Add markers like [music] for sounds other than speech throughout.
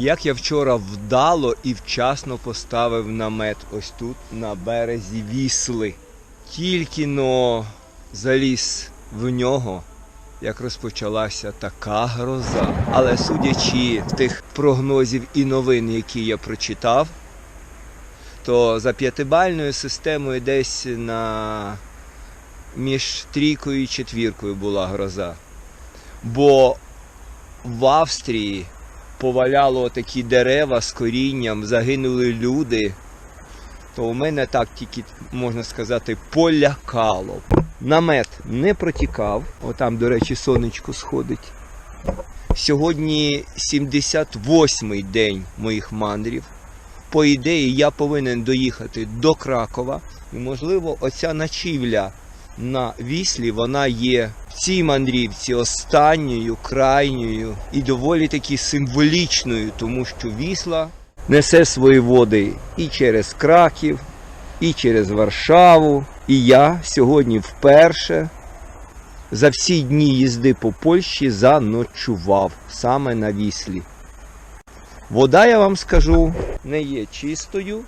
Як я вчора вдало і вчасно поставив намет ось тут, на березі Вісли. Тільки но заліз в нього, як розпочалася така гроза. Але судячи тих прогнозів і новин, які я прочитав, то за п'ятибальною системою десь на між трійкою і четвіркою була гроза. Бо в Австрії поваляло такі дерева з корінням, загинули люди. То у мене так тільки, можна сказати, полякало. Намет не протікав. Отам, до речі, сонечко сходить. Сьогодні 78-й день моїх мандрів. По ідеї, я повинен доїхати до Кракова. І, можливо, оця ночівля на віслі вона є в цій мандрівці останньою, крайньою і доволі таки символічною, тому що вісла несе свої води і через Краків, і через Варшаву. І я сьогодні вперше за всі дні їзди по Польщі заночував саме на віслі. Вода, я вам скажу, не є чистою.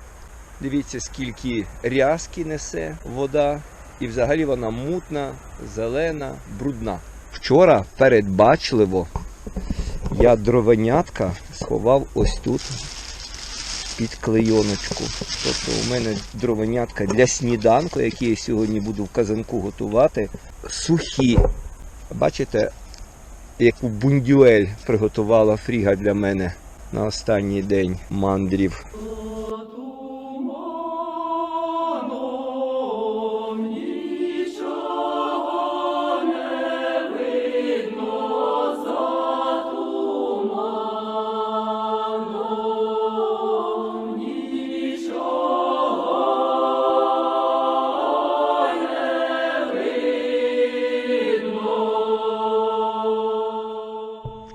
Дивіться, скільки рязки несе вода. І взагалі вона мутна, зелена, брудна. Вчора передбачливо я дровенятка сховав ось тут під клейоночку. Тобто у мене дровенятка для сніданку, які я сьогодні буду в казанку готувати, сухі. Бачите, яку бундюель приготувала фріга для мене на останній день мандрів.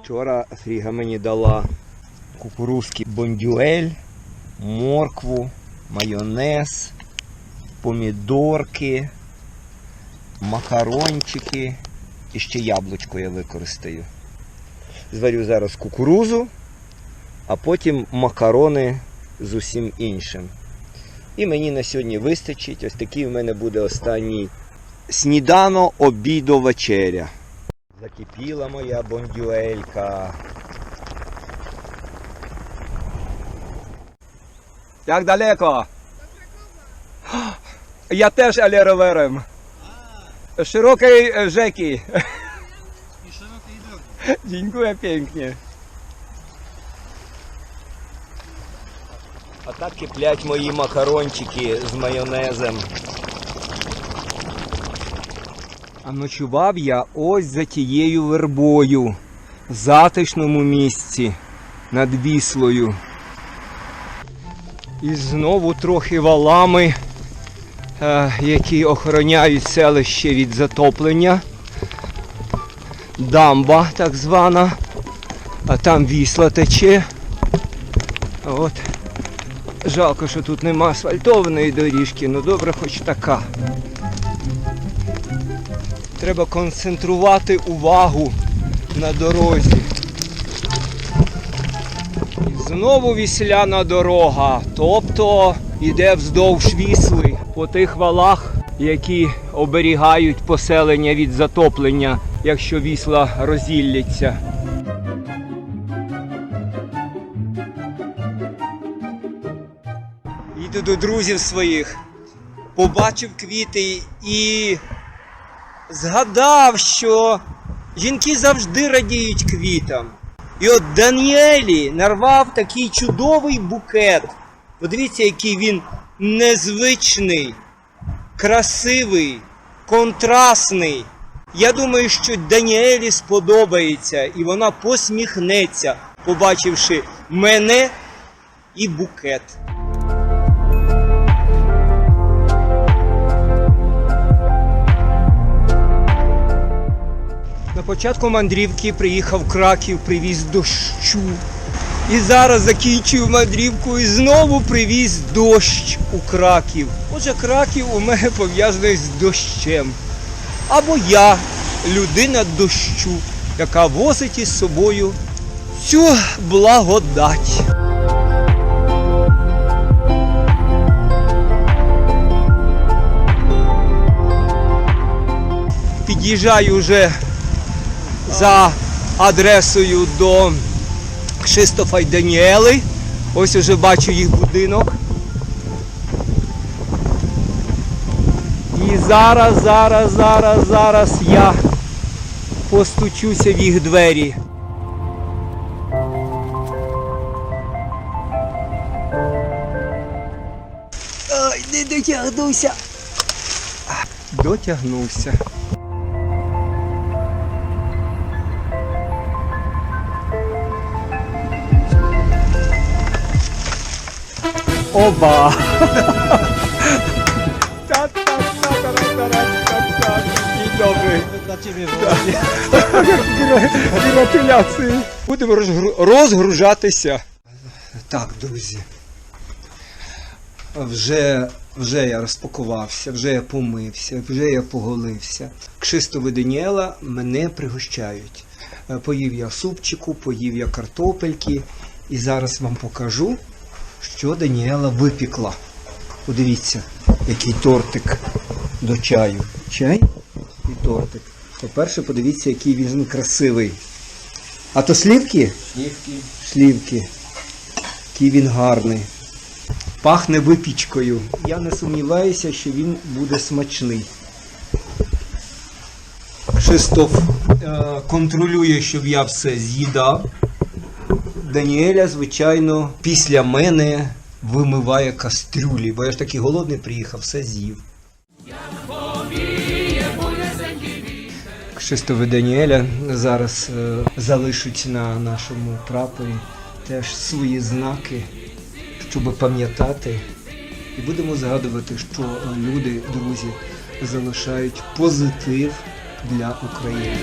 Вчора Фріга мені дала кукурузки бондюель, моркву, майонез, помідорки, макарончики і ще яблучко я використаю. Зварю зараз кукурузу, а потім макарони з усім іншим. І мені на сьогодні вистачить. Ось такий в мене буде останній снідано, обідо, вечеря. Закипіла моя бондюелька. Як далеко? [gasps] Я теж алеровером. Широкий е, rzeki. I szerokiej drogi. Dziękuję. А так киплять мої макарончики з майонезом. А ночував я ось за тією вербою, в затишному місці над віслою. І знову трохи валами, е, які охороняють селище від затоплення. Дамба так звана, а там вісла тече. От. Жалко, що тут нема асфальтованої доріжки, ну добре, хоч така. Треба концентрувати увагу на дорозі. І знову вісляна дорога, тобто йде вздовж вісли по тих валах, які оберігають поселення від затоплення, якщо вісла розілляться. Їду до друзів своїх, побачив квіти і згадав, що жінки завжди радіють квітам. І от Даніелі нарвав такий чудовий букет. Подивіться, який він незвичний, красивий, контрастний. Я думаю, що Даніелі сподобається і вона посміхнеться, побачивши мене і букет. Початку мандрівки приїхав Краків, привіз дощу. І зараз закінчую мандрівку і знову привіз дощ у Краків. Отже, Краків у мене пов'язаний з дощем. Або я, людина дощу, яка возить із собою цю благодать. Під'їжджаю вже за адресою до Кшистофа й Даніели. Ось уже бачу їх будинок. І зараз, зараз, зараз, зараз я постучуся в їх двері. Ой, не дотягнувся. Дотягнувся. Оба! День добрий. Dla ciebie Гратуляції. Будемо розгру- розгружатися. Так, друзі. Вже, вже я розпакувався, вже я помився, вже я поголився. Кшистове Даніела мене пригощають. Е, Поїв я супчику, поїв я картопельки. І зараз вам покажу, що Даніела випікла. Подивіться, який тортик до чаю. Чай і тортик. По-перше, подивіться, який він красивий. А то слівки? Śliwki. Шлівки. Який він гарний. Пахне випічкою. Я не сумніваюся, що він буде смачний. Кшистоф е, контролює, щоб я все з'їдав. Даніеля, звичайно, після мене вимиває кастрюлі, бо я ж такий голодний приїхав, все з'їв. Кшистове Даніеля зараз е, залишить на нашому прапорі теж свої знаки, щоб пам'ятати. І будемо згадувати, що люди, друзі, залишають позитив для України.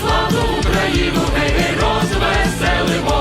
Славну Україну, розвеселимо.